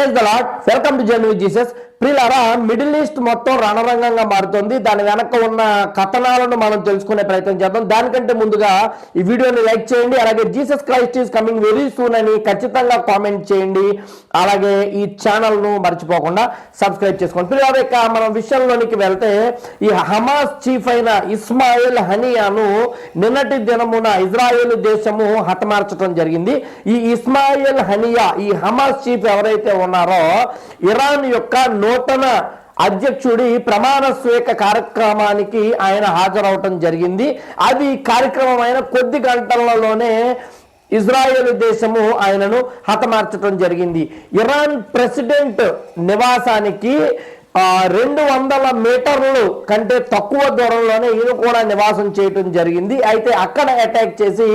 Praise the Lord. Welcome to Journey with Jesus. ప్రియులారా Middle east మొత్తం రణరంగంగా మారుతుంది. దాని వెనక ఉన్న కథనాలను మనం తెలుసుకునే ప్రయత్నం చేద్దాం. దానికంటే ముందుగా ఈ వీడియోని లైక్ చేయండి. అలాగే Jesus Christ is coming very soon అని ఖచ్చితంగా కామెంట్ చేయండి. అలాగే ఈ ఛానల్ను మర్చిపోకుండా సబ్స్క్రైబ్ చేసుకోండి. ప్రియులారా ఇక మనం విషయంలోనికి వెళ్తే ఈ హమాస్ చీఫ్ అయిన ఇస్మాయిల్ హనియాను నిన్నటి దినమున ఇజ్రాయేల్ దేశము హతమార్చడం జరిగింది. ఈ ఇస్మాయిల్ హనియా ఈ హమాస్ చీఫ్ ఎవరైతే ఉన్నారో ఇరాన్ యొక్క నూతన అధ్యక్షుడి ప్రమాణ స్వీక కార్యక్రమానికి ఆయన హాజరవటం జరిగింది. అది కార్యక్రమం అయిన కొద్ది గంటలలోనే ఇజ్రాయెల్ దేశము ఆయనను హతమార్చడం జరిగింది. ఇరాన్ ప్రెసిడెంట్ నివాసానికి రెండు వందల మీటర్లు కంటే తక్కువ దూరంలోనే ఈయన కూడా నివాసం చేయటం జరిగింది. అయితే అక్కడ అటాక్ చేసి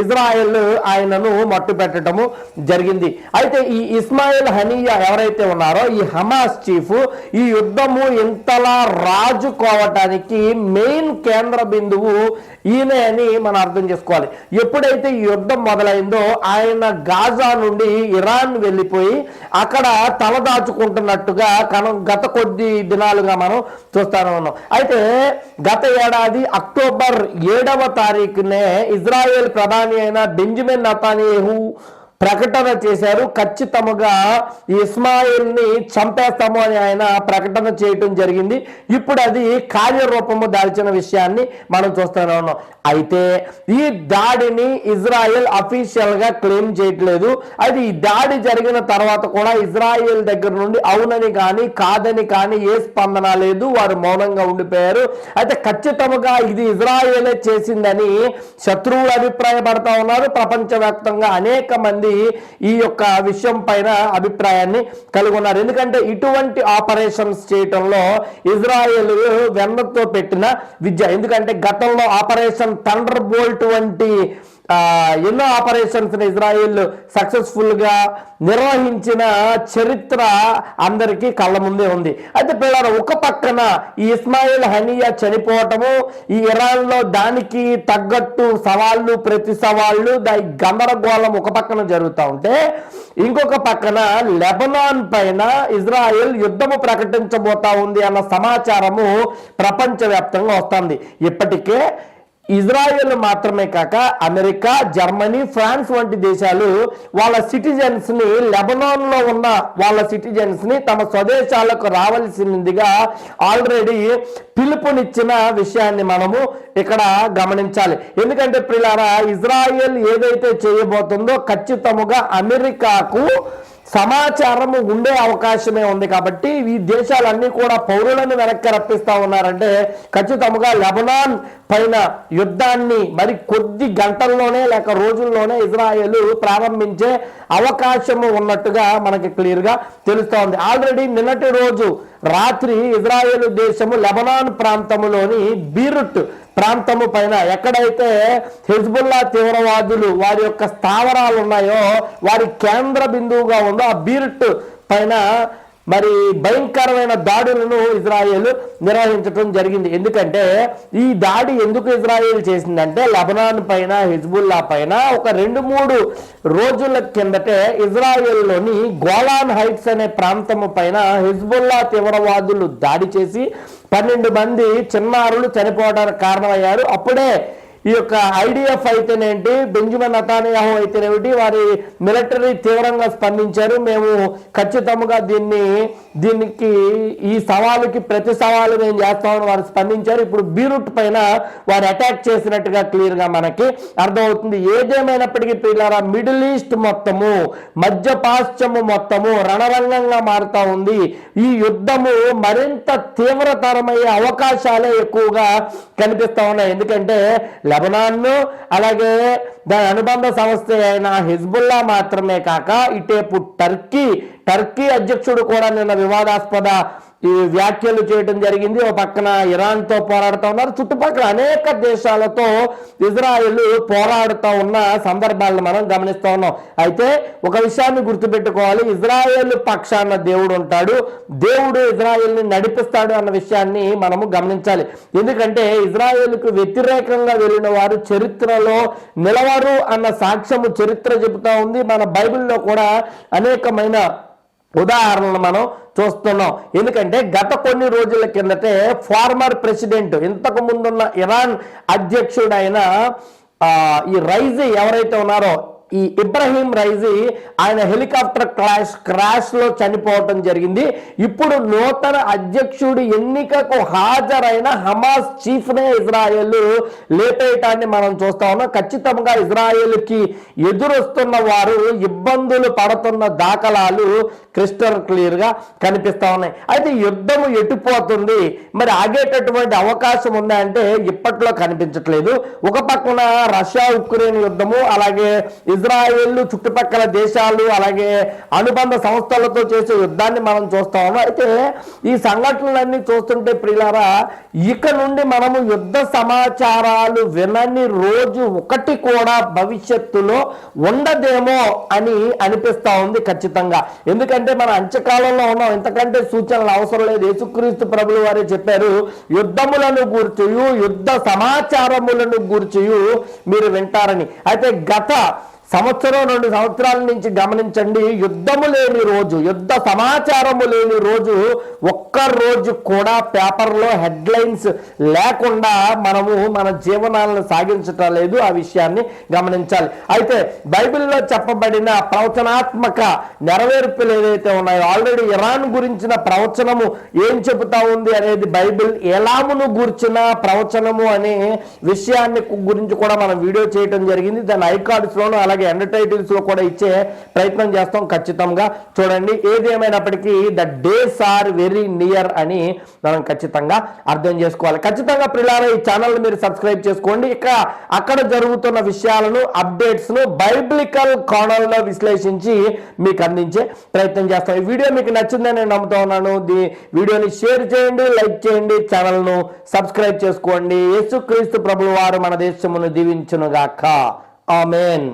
ఇజ్రాయెల్ ఆయనను మట్టు పెట్టడము జరిగింది. అయితే ఈ ఇస్మాయిల్ హనీయా ఎవరైతే ఉన్నారో ఈ హమాస్ చీఫ్ ఈ యుద్ధము ఇంతలా రాజుకోవటానికి మెయిన్ కేంద్ర బిందువు ఈయనే అని మనం అర్థం చేసుకోవాలి. ఎప్పుడైతే ఈ యుద్ధం మొదలైందో ఆయన గాజా నుండి ఇరాన్ వెళ్ళిపోయి అక్కడ తలదాచుకుంటున్నట్టుగా కన గత కొద్ది దినాలుగా మనం చూస్తానే ఉన్నాం. అయితే గత ఏడాది అక్టోబర్ ఏడవ తారీఖునే ఇజ్రాయెల్ ప్రధాని అయిన బెంజమిన్ నతానియహు ప్రకటన చేశారు. ఖచ్చితముగా ఇస్మాయిల్ని ఇస్మాయిల్ని చంపేస్తాము అని ఆయన ప్రకటన చేయటం జరిగింది. ఇప్పుడు అది కార్యరూపము దాల్చిన విషయాన్ని మనం చూస్తూనే ఉన్నాం. అయితే ఈ దాడిని ఇజ్రాయెల్ అఫీషియల్గా క్లెయిమ్ చేయట్లేదు. అది ఈ దాడి జరిగిన తర్వాత కూడా ఇజ్రాయెల్ దగ్గర నుండి అవునని కానీ కాదని కానీ ఏ స్పందన లేదు. వారు మౌనంగా ఉండిపోయారు. అయితే ఖచ్చితంగా ఇది ఇజ్రాయెలే చేసిందని శత్రువులు అభిప్రాయపడతా ఉన్నారు. ప్రపంచవ్యాప్తంగా అనేక మంది ఈ యొక్క విషయం పైన అభిప్రాయాన్ని కలిగి ఉన్నారు. ఎందుకంటే ఇటువంటి ఆపరేషన్స్ చేయటంలో ఇజ్రాయెల్ వెన్నతో పెట్టిన విద్య. ఎందుకంటే గతంలో ఆపరేషన్ థండర్ బోల్ట్ వంటి ఎన్నో ఆపరేషన్స్ ఇజ్రాయిల్ సక్సెస్ఫుల్గా నిర్వహించిన చరిత్ర అందరికీ కళ్ళ ముందే ఉంది. అయితే పిల్లలు ఒక పక్కన ఈ ఇస్మాయిల్ హనియా చనిపోవటము ఈ ఇరాన్లో దానికి తగ్గట్టు సవాళ్ళు ప్రతి సవాళ్ళు దాని గందరగోళం ఒక పక్కన జరుగుతూ ఉంటే ఇంకొక పక్కన లెబనాన్ పైన ఇజ్రాయెల్ యుద్ధము ప్రకటించబోతా ఉంది అన్న సమాచారము ప్రపంచవ్యాప్తంగా వస్తుంది. ఇప్పటికే ఇజ్రాయెల్ మాత్రమే కాక అమెరికా జర్మనీ ఫ్రాన్స్ వంటి దేశాలు వాళ్ళ సిటిజన్స్ని లెబనాన్లో ఉన్న వాళ్ళ సిటిజన్స్ని తమ స్వదేశాలకు రావాల్సిందిగా ఆల్రెడీ పిలుపునిచ్చిన విషయాన్ని మనము ఇక్కడ గమనించాలి. ఎందుకంటే ప్రిలారా ఇజ్రాయెల్ ఏదైతే చేయబోతుందో ఖచ్చితముగా అమెరికాకు సమాచారము ఉండే అవకాశమే ఉంది కాబట్టి ఈ దేశాలన్నీ కూడా పౌరులను వెనక్కి రప్పిస్తా ఉన్నారంటే ఖచ్చితంగా లెబనాన్ పైన యుద్ధాన్ని మరి కొద్ది గంటల్లోనే లేక రోజుల్లోనే ఇజ్రాయెల్ ప్రారంభించే అవకాశము ఉన్నట్టుగా మనకి క్లియర్గా తెలుస్తూ తెలుస్తోంది ఆల్రెడీ నిన్నటి రోజు రాత్రి ఇజ్రాయెల్ దేశము లెబనాన్ ప్రాంతంలోని బీరుట్ ప్రాంతము పైన ఎక్కడైతే హెజ్బుల్లా తీవ్రవాదులు వారి యొక్క స్థావరాలు ఉన్నాయో వారి కేంద్ర బిందువుగా ఉందో ఆ బీరుట్ పైన మరి భయంకరమైన దాడులను ఇజ్రాయెల్ నిర్వహించడం జరిగింది. ఎందుకంటే ఈ దాడి ఎందుకు ఇజ్రాయెల్ చేసిందంటే లబనాన్ పైన హిజ్బుల్లా పైన ఒక రెండు మూడు రోజుల కిందటే ఇజ్రాయెల్లోని గోలాన్ హైట్స్ అనే ప్రాంతము పైన హిజ్బుల్లా తీవ్రవాదులు దాడి చేసి పన్నెండు మంది చిన్నారులు చనిపోవడానికి కారణమయ్యారు. అప్పుడే ఈ యొక్క ఐడిఎఫ్ అయితేనేంటి బెంజమిన్ నతానియాహు అయితేనేమిటి వారి మిలిటరీ తీవ్రంగా స్పందించారు. మేము ఖచ్చితంగా దీన్ని దీనికి ఈ సవాలుకి ప్రతి సవాలు మేము చేస్తామని వారు స్పందించారు. ఇప్పుడు బీరూట్ పైన వారు అటాక్ చేసినట్టుగా క్లియర్గా మనకి అర్థమవుతుంది. ఏదేమైనప్పటికీ పిల్లరా మిడిల్ ఈస్ట్ మొత్తము మధ్య పాశ్చము మొత్తము రణరంగంగా మారుతా ఉంది. ఈ యుద్ధము మరింత తీవ్రతరమయ్యే అవకాశాలే ఎక్కువగా కనిపిస్తా ఉన్నాయి. ఎందుకంటే లెబనాన్ అలాగే దాని అనుబంధ సంస్థ అయిన హిజ్బుల్లా మాత్రమే కాక ఇటేపు టర్కీ. టర్కీ అధ్యక్షుడు కూడా నిన్న వివాదాస్పద ఈ వ్యాఖ్యలు చేయడం జరిగింది. ఓ పక్కన ఇరాన్తో పోరాడుతూ ఉన్నారు. చుట్టుపక్కల అనేక దేశాలతో ఇజ్రాయెల్ పోరాడుతూ ఉన్న సందర్భాలను మనం గమనిస్తూ ఉన్నాం. అయితే ఒక విషయాన్ని గుర్తుపెట్టుకోవాలి. ఇజ్రాయెల్ పక్షాన దేవుడు ఉంటాడు. దేవుడు ఇజ్రాయెల్ని నడిపిస్తాడు అన్న విషయాన్ని మనము గమనించాలి. ఎందుకంటే ఇజ్రాయెల్కు వ్యతిరేకంగా వెళ్ళిన వారు చరిత్రలో నిలవరు అన్న సాక్ష్యము చరిత్ర చెబుతా ఉంది. మన బైబిల్లో కూడా అనేకమైన ఉదాహరణలు మనం చూస్తున్నాం. ఎందుకంటే గత కొన్ని రోజుల కిందటే ఫార్మర్ ప్రెసిడెంట్ ఇంతకు ముందున్న ఇరాన్ అధ్యక్షుడైన ఈ రైజీ ఎవరైతే ఉన్నారో ఈ ఇబ్రహీం రైజీ ఆయన హెలికాప్టర్ క్రాష్ క్రాష్లో చనిపోవటం జరిగింది. ఇప్పుడు నూతన అధ్యక్షుడి ఎన్నికకు హాజరైన హమాస్ చీఫ్ నే ఇజ్రాయెల్ లేపేయటాన్ని మనం చూస్తా ఉన్నాం. ఖచ్చితంగా ఇజ్రాయెల్కి ఎదురొస్తున్న వారు ఇబ్బందులు పడుతున్న దాఖలాలు క్రిస్టల్ క్లియర్గా కనిపిస్తా ఉన్నాయి. అయితే యుద్ధము ఎటుపోతుంది? మరి ఆగేటటువంటి అవకాశం ఉందా అంటే ఇప్పట్లో కనిపించట్లేదు. ఒక పక్కన రష్యా ఉక్రెయిన్ యుద్ధము అలాగే ఇజ్రాయెల్ చుట్టుపక్కల దేశాలు అలాగే అనుబంధ సంస్థలతో చేసే యుద్ధాన్ని మనం చూస్తాము. అయితే ఈ సంఘటనలన్నీ చూస్తుంటే ప్రియులారా ఇక నుండి మనము యుద్ధ సమాచారాలు వినని రోజు ఒకటి కూడా భవిష్యత్తులో ఉండదేమో అని అనిపిస్తూ ఉంది ఖచ్చితంగా. ఎందుకంటే మన అంత్యకాలంలో ఉన్నాం. ఇంతకంటే సూచనలు అవసరం లేదు. యేసుక్రీస్తు ప్రభులు వారే చెప్పారు యుద్ధములను గూర్చియు యుద్ధ సమాచారములను గూర్చియు మీరు వింటారని. అయితే గత సంవత్సరం రెండు సంవత్సరాల నుంచి గమనించండి యుద్ధము లేని రోజు యుద్ధ సమాచారము లేని రోజు ఒక్క రోజు కూడా పేపర్లో హెడ్లైన్స్ లేకుండా మనము మన జీవనాలను సాగించటం లేదు. ఆ విషయాన్ని గమనించాలి. అయితే బైబిల్లో చెప్పబడిన ప్రవచనాత్మక నెరవేర్పులు ఏదైతే ఉన్నాయో ఆల్రెడీ ఇరాన్ గురించిన ప్రవచనము ఏం చెబుతా ఉంది అనేది బైబిల్ ఎలామును గూర్చిన ప్రవచనము అనే విషయాన్ని గురించి కూడా మనం వీడియో చేయడం జరిగింది. దాని ఐకార్డ్స్లోనూ అలాగే అలాగే ఎండ్ టైటిల్స్లో కూడా ఇచ్చే ప్రయత్నం చేస్తాం ఖచ్చితంగా. చూడండి ఏది ఏమైనప్పటికీ the days are very near అని మనం ఖచ్చితంగా అర్థం చేసుకోవాలి. ఖచ్చితంగా పిల్లల ఈ ఛానల్ మీరు సబ్స్క్రైబ్ చేసుకోండి. ఇక అక్కడ జరుగుతున్న విషయాలను అప్డేట్స్ను బైబిలికల్ కోణంలో విశ్లేషించి మీకు అందించే ప్రయత్నం చేస్తాం. ఈ వీడియో మీకు నచ్చిందని నేను నమ్ముతా ఉన్నాను. వీడియోని షేర్ చేయండి లైక్ చేయండి ఛానల్ను సబ్స్క్రైబ్ చేసుకోండి. యేసుక్రీస్తు ప్రభులు వారు మన దేశమును దీవించునుగాక. ఆమెన్.